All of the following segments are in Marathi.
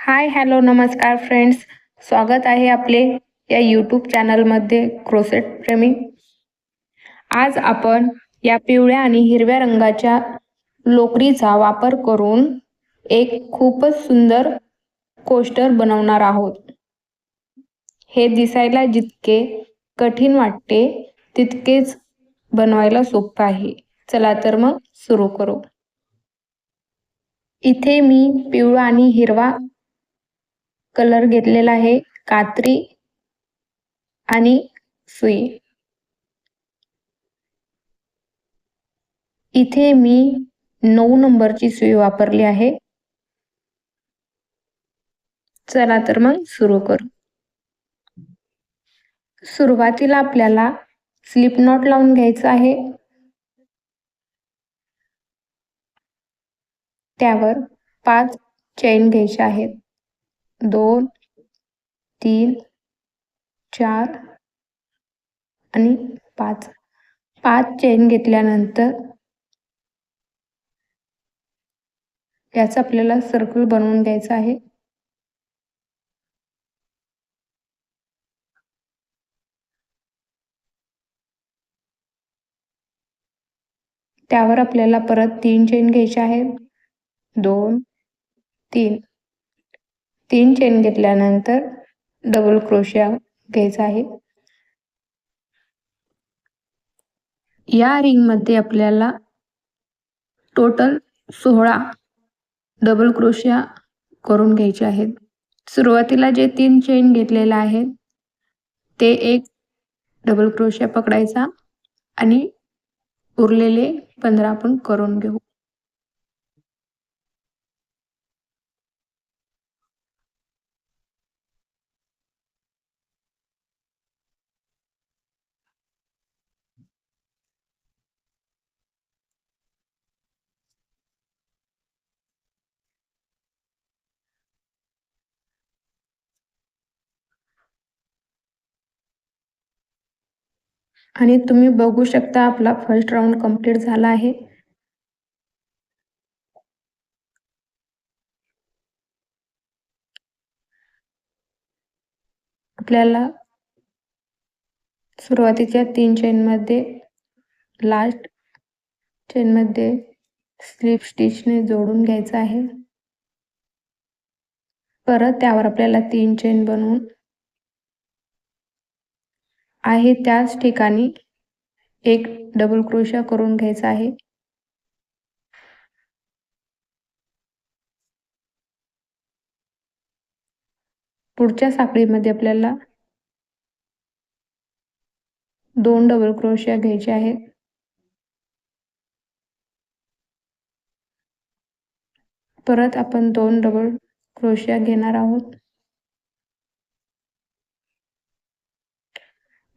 हाय हॅलो नमस्कार फ्रेंड्स. स्वागत आहे आपले या यूट्यूब चॅनलमध्ये क्रोसेट प्रेमी. आज आपण या पिवळ्या आणि हिरव्या रंगाच्या लोकरीचा वापर करून एक खूपच सुंदर कोस्टर बनवणार आहोत. हे दिसायला जितके कठीण वाटते तितकेच बनवायला सोपं आहे. चला तर मग सुरू करू. इथे मी पिवळा आणि हिरवा कलर घेतलेला आहे. कात्री आणि सुई. इथे मी नऊ नंबरची सुई वापरली आहे. चला तर मग सुरू करू. सुरुवातीला आपल्याला स्लिप नॉट लावून घ्यायचं आहे. त्यावर पाच चैन घ्यायचे आहेत. दोन तीन चार आणि पाच. पाच चेन घेतल्यानंतर याचा आपल्याला सर्कल बनवून द्यायचं आहे. त्यावर आपल्याला परत तीन चेन घ्यायचे आहे दोन तीन. तीन चेन घेतल्यानंतर डबल क्रोशिया घ्यायचा आहे. या रिंगमध्ये आपल्याला टोटल सोळा डबल क्रोशिया करून घ्यायचे आहेत. सुरुवातीला जे तीन चेन घेतलेले आहेत ते एक डबल क्रोशिया पकडायचा आणि उरलेले पंधरा आपण करून घेऊ. आणि तुम्ही बघू शकता आपला फर्स्ट राऊंड कंप्लीट झाला आहे. आपल्याला सुरुवातीच्या तीन चेनमध्ये लास्ट चेनमध्ये स्लिप स्टिचने जोडून घ्यायचं आहे. परत त्यावर आपल्याला तीन चेन बनवून आहे त्याच ठिकाणी एक डबल क्रोशा करून घ्यायचा आहे. पुढच्या साखळीमध्ये आपल्याला दोन डबल क्रोशिया घ्यायचे आहेत. परत आपण दोन डबल क्रोशिया घेणार आहोत.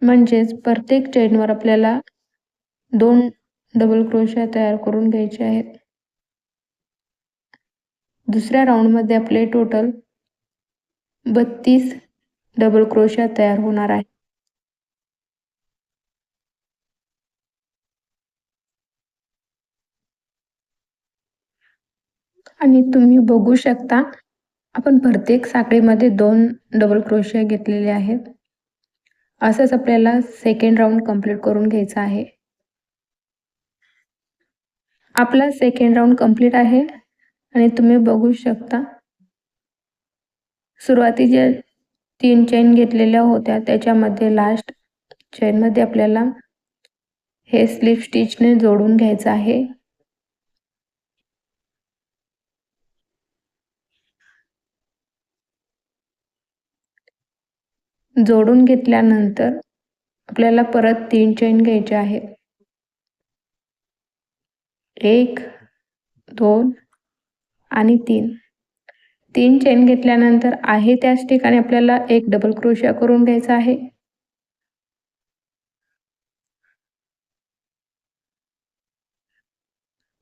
म्हणजेच प्रत्येक चेनवर आपल्याला दोन डबल क्रोशिया तयार करून घ्यायचे आहेत. दुसऱ्या राऊंडमध्ये आपले टोटल बत्तीस डबल क्रोशिया तयार होणार आहे. आणि तुम्ही बघू शकता आपण प्रत्येक साखळीमध्ये दोन डबल क्रोशिया घेतलेले आहेत. असंच आपल्याला सेकंड राऊंड कंप्लीट करून घ्यायचा आहे. आपला सेकंड राऊंड कंप्लीट आहे आणि तुम्ही बघू शकता. सुरुवातीच्या तीन चेन घेतलेल्या होत्या त्याच्यामध्ये लास्ट चेनमध्ये आपल्याला हे स्लीप स्टिचने जोडून घ्यायचं आहे. जोडून घेतल्यानंतर आपल्याला परत तीन चैन घ्यायचे आहेत. एक दोन आणि तीन. तीन चेन घेतल्यानंतर आहे त्याच ठिकाणी आपल्याला एक डबल क्रोशिया करून घ्यायचा आहे.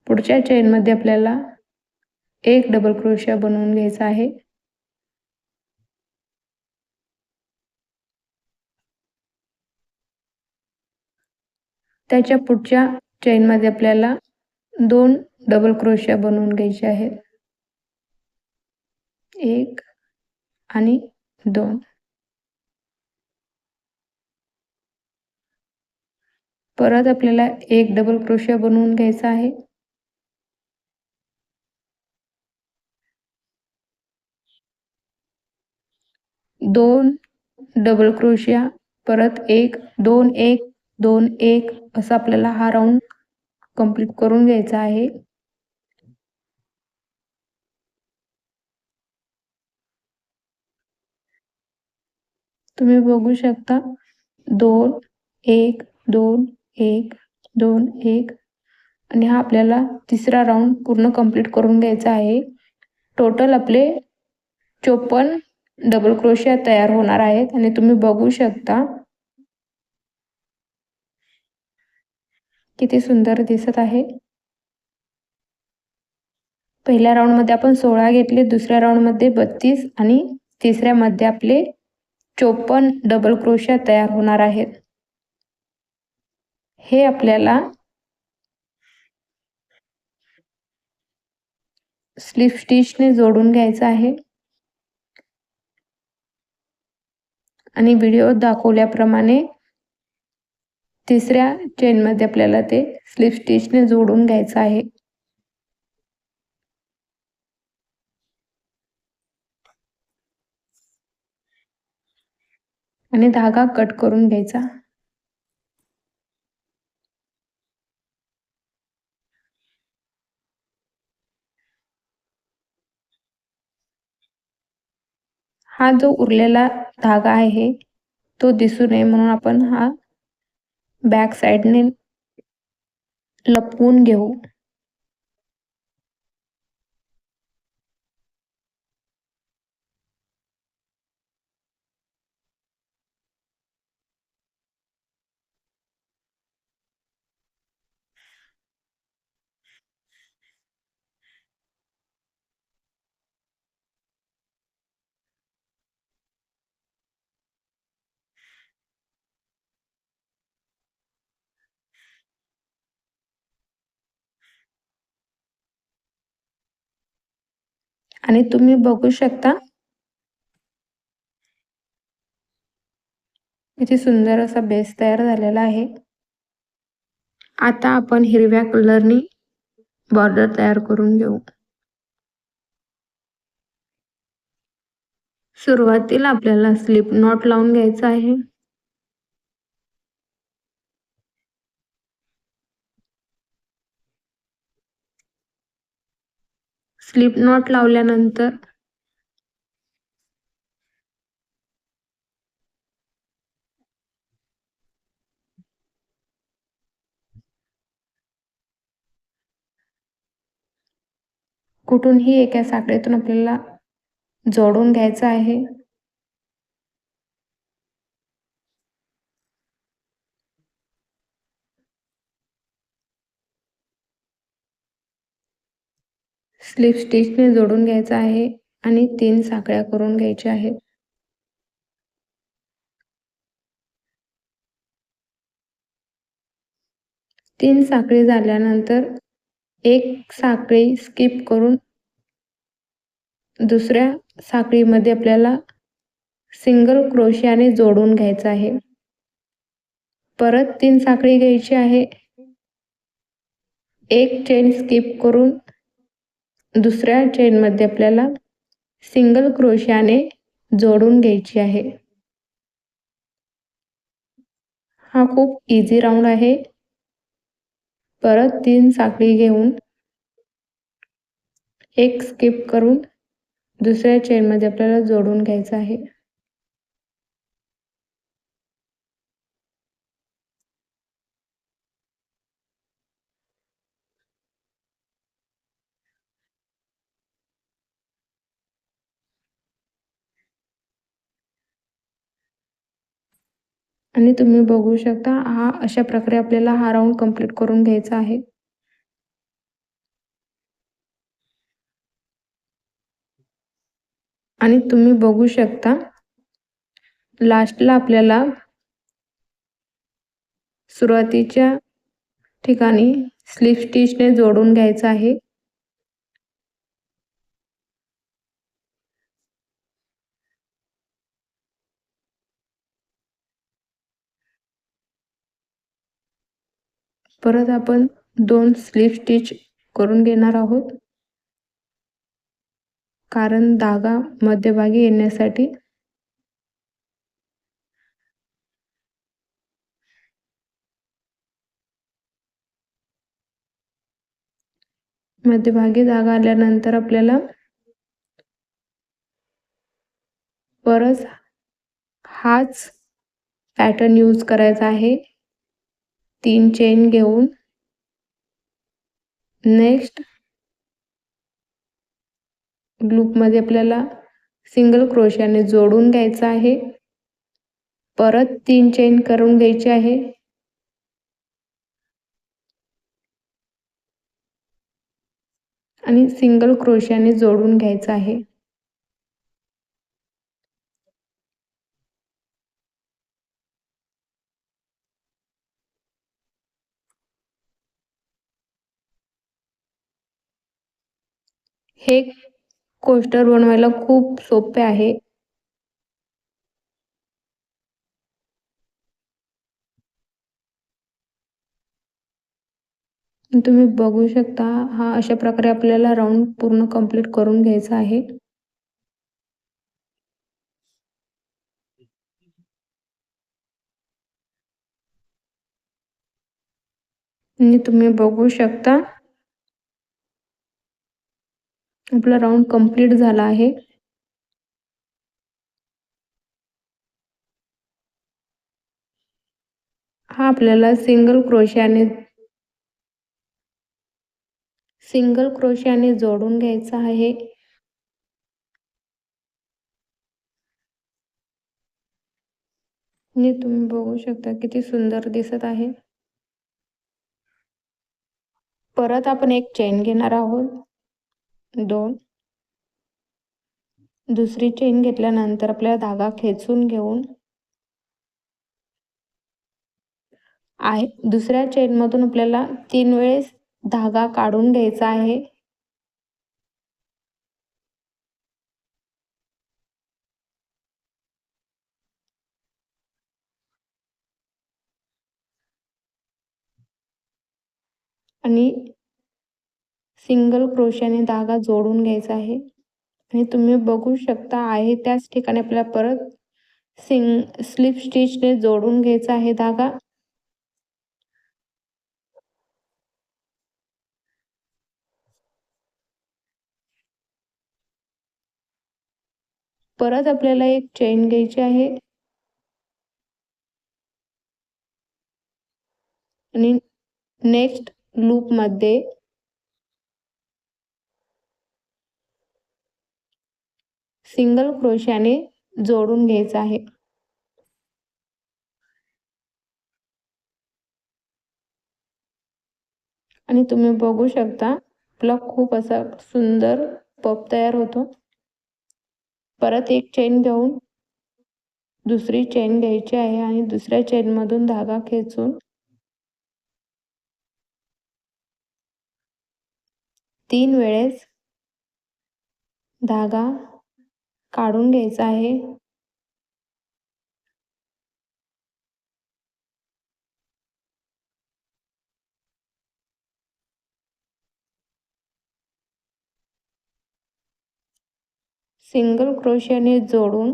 पुढच्या चेनमध्ये आपल्याला एक डबल क्रोशिया बनवून घ्यायचा आहे. त्याच्या पुढच्या चेनमध्ये आपल्याला दोन डबल क्रोशिया बनवून घ्यायचे आहेत. एक आणि दोन. परत आपल्याला एक डबल क्रोशिया बनवून घ्यायचा आहे. दोन डबल क्रोशिया परत एक दोन एक दोन एक असं आपल्याला हा राऊंड कंप्लीट करून घ्यायचा आहे. तुम्ही बघू शकता दोन एक दोन एक दोन एक आणि हा आपल्याला तिसरा राऊंड पूर्ण कंप्लीट करून घ्यायचा आहे. टोटल आपले चोपन्न डबल क्रोशिया तयार होणार आहेत आणि तुम्ही बघू शकता किती सुंदर दिसत आहे. पहिल्या राऊंडमध्ये आपण सोळा घेतले दुसऱ्या राऊंडमध्ये बत्तीस आणि तिसऱ्यामध्ये आपले चोपन्न डबल क्रोशिया तयार होणार आहेत. हे आपल्याला स्लिप स्टिचने जोडून घ्यायचं आहे. आणि व्हिडिओ दाखवल्याप्रमाणे तिसऱ्या चेनमध्ये आपल्याला ते स्लिप स्टिचने जोडून घ्यायचं आहे. आणि धागा कट करून घ्यायचा. हा जो उरलेला धागा आहे तो दिसू नये म्हणून आपण हा बॅक साईडने लपवून घेऊ. आणि तुम्ही बघू शकता. किती सुंदर असा बेस तयार झालेला आहे. आता आपण हिरव्या कलरनी बॉर्डर तयार करून घेऊ. सुरुवातीला आपल्याला स्लिप नॉट लावून घ्यायचा आहे. स्लिप नॉट लावल्यानंतर कुठूनही एका साखळीतून आपल्याला जोडून घ्यायचं आहे. स्लिप स्टिचने जोडून घ्यायचं आहे आणि तीन साखळ्या करून घ्यायच्या आहेत. तीन साखळी झाल्यानंतर एक साखळी स्किप करून दुसऱ्या साखळीमध्ये आपल्याला सिंगल क्रोशियाने जोडून घ्यायचं आहे. परत तीन साखळी घ्यायची आहे. एक चेन स्किप करून दुसऱ्या चेनमध्ये आपल्याला सिंगल क्रोशियाने जोडून घ्यायची आहे. हा खूप इझी राऊंड आहे. परत तीन साखळी घेऊन एक स्किप करून दुसऱ्या चेनमध्ये आपल्याला जोडून घ्यायचं आहे. आणि तुम्ही बघू शकता हा अशा प्रकारे आपल्याला हा राऊंड कंप्लीट करून घ्यायचा आहे. आणि तुम्ही बघू शकता लास्टला आपल्याला सुरुवातीच्या ठिकाणी स्लीप स्टिचने जोडून घ्यायचं आहे. परत आपण दोन स्लीप स्टिच करून घेणार आहोत. कारण धागा मध्यभागी येण्यासाठी मध्यभागी धागा आल्यानंतर आपल्याला परत हाच पॅटर्न यूज करायचा आहे. तीन चेन घेऊन नेक्स्ट लूपमध्ये आपल्याला सिंगल क्रोशाने जोडून घ्यायचं आहे. परत तीन चेन करून घ्यायची आहे. आणि सिंगल क्रोशाने जोडून घ्यायचं आहे. हे कोस्टर बनवायला खूप सोपे आहे. तुम्ही बघू शकता हा अशा प्रकारे आपल्याला राऊंड पूर्ण कंप्लीट करून घ्यायचा आहे. आणि तुम्ही बघू शकता आपला राऊंड कंप्लीट झाला आहे. हा आपल्याला सिंगल क्रोशाने सिंगल क्रोशाने जोडून घ्यायचा आहे. आणि तुम्ही बघू शकता किती सुंदर दिसत आहे. परत आपण एक चेन घेणार आहोत. दोन. दुसरी चेन घेतल्यानंतर आपल्याला धागा खेचून घेऊन आहे. दुसऱ्या चेनमधून आपल्याला तीन वेळेस धागा काढून घ्यायचा आहे. आणि सिंगल क्रोशाने धागा जोडून घ्यायचा आहे. आणि तुम्ही बघू शकता आहे त्याच ठिकाणी आपल्याला परत सिंग स्लिप स्टिचने जोडून घ्यायचा आहे धागा. परत आपल्याला एक चेन घ्यायची आहे. आणि नेक्स्टमध्ये सिंगल क्रोशाने जोडून घ्यायचं आहे. आणि तुम्ही बघू शकता आपला खूप असा सुंदर पप तयार होतो. परत एक चेन घेऊन दुसरी चेन घ्यायची आहे आणि दुसऱ्या चेनमधून धागा खेचून तीन वेळेस धागा काढून घ्यायचा आहे. सिंगल क्रोशियाने जोडून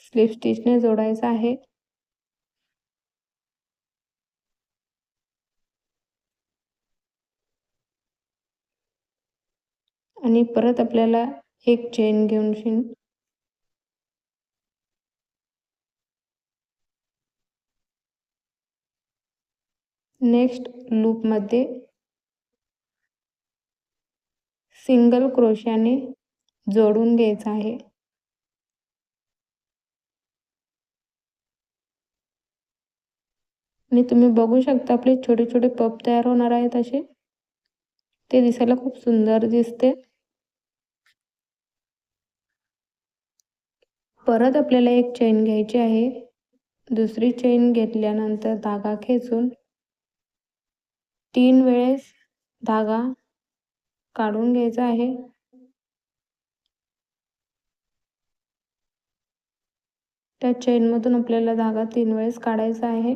स्लिप स्टिचने जोडायचा आहे. आणि परत आपल्याला एक चेन घेऊन शिन. नेक्स्ट लूपमध्ये सिंगल क्रोशाने जोडून घ्यायचं आहे. आणि तुम्ही बघू शकता आपले छोटे छोटे पप तयार होणार आहेत असे. ते दिसायला खूप सुंदर दिसते. परत आपल्याला एक चेन घ्यायची आहे. दुसरी चेन घेतल्यानंतर धागा खेचून तीन वेळेस धागा काढून घ्यायचा आहे. त्या चेनमधून आपल्याला धागा तीन वेळेस काढायचा आहे.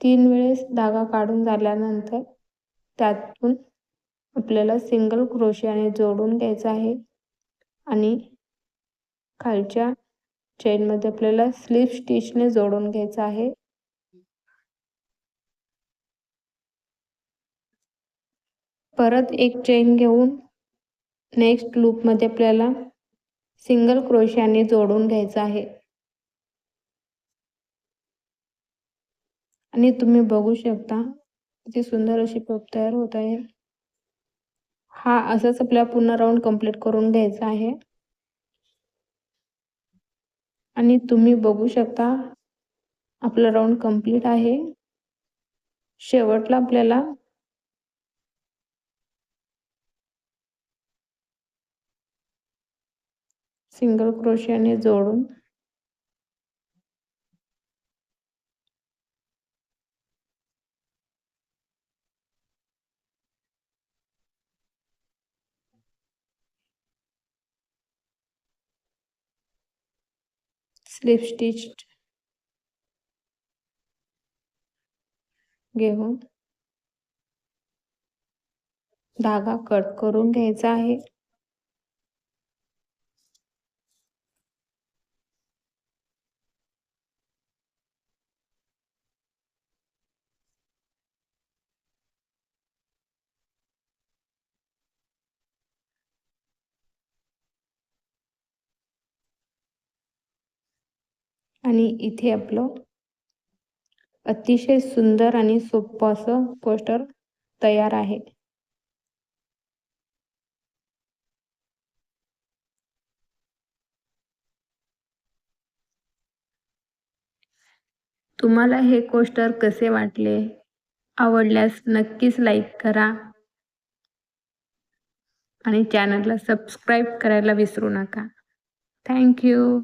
तीन वेळेस धागा काढून झाल्यानंतर त्यातून आपल्याला सिंगल क्रोशियाने जोडून घ्यायचं आहे. आणि खालच्या चेनमध्ये आपल्याला स्लीप स्टिचने जोडून घ्यायचं आहे. परत एक चेन घेऊन नेक्स्ट लूपमध्ये आपल्याला सिंगल क्रोशियाने जोडून घ्यायचं आहे. आणि तुम्ही बघू शकता किती सुंदर अशी पप तयार होत आहे. हा असंच आपल्या पूर्ण राऊंड कंप्लीट करून घ्यायचा आहे. आणि तुम्ही बघू शकता आपला राऊंड कंप्लीट आहे. शेवटला आपल्याला सिंगल क्रोशियाने जोडून स्लिप स्टिच घेऊन धागा कट करून घ्यायचा आहे. आणि इथे आपलं अतिशय सुंदर आणि सोपं असं पोस्टर तयार आहे. तुम्हाला हे पोस्टर कसे वाटले? आवडल्यास नक्कीच लाईक करा आणि चॅनलला सबस्क्राईब करायला विसरू नका. थँक्यू